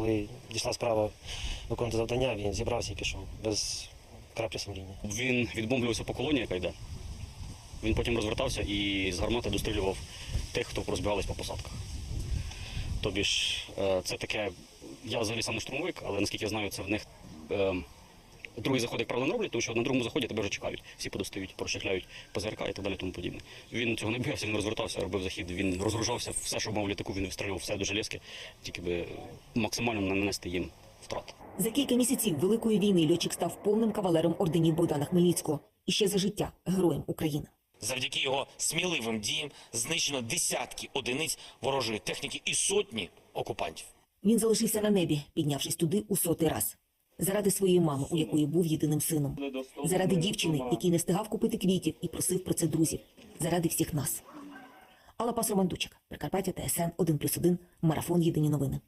коли дійшла справа виконати завдання, він зібрався і пішов без краплі сумління. Він відбомблювався по колоні, яка йде. Він потім розвертався і з гармати дострілював тих, хто розбігались по посадках. Тобі ж е, це таке, я взагалі сам штурмовик, але наскільки я знаю, це в них е, другий заход, як правило, не роблять, тому що на другому заході тебе вже чекають. Всі подостають, прошихляють ПЗРК і так далі тому подібне. Він цього не боявся, він розвертався, робив захід, він розгружався, все, що мав літаку, він вистрілював все до железки, тільки би максимально нанести їм втрат. За кілька місяців Великої війни льотчик став повним кавалером орденів Богдана Хмельницького і ще за життя героєм України. Завдяки його сміливим діям знищено десятки одиниць ворожої техніки і сотні окупантів. Він залишився на небі, піднявшись туди у сотий раз. Заради своєї мами, у якої був єдиним сином. Заради дівчини, який не встигав купити квітів і просив про це друзів. Заради всіх нас. Алла Пас Романдучик, Прикарпаття ТСН 1+,1, Марафон Єдині новини.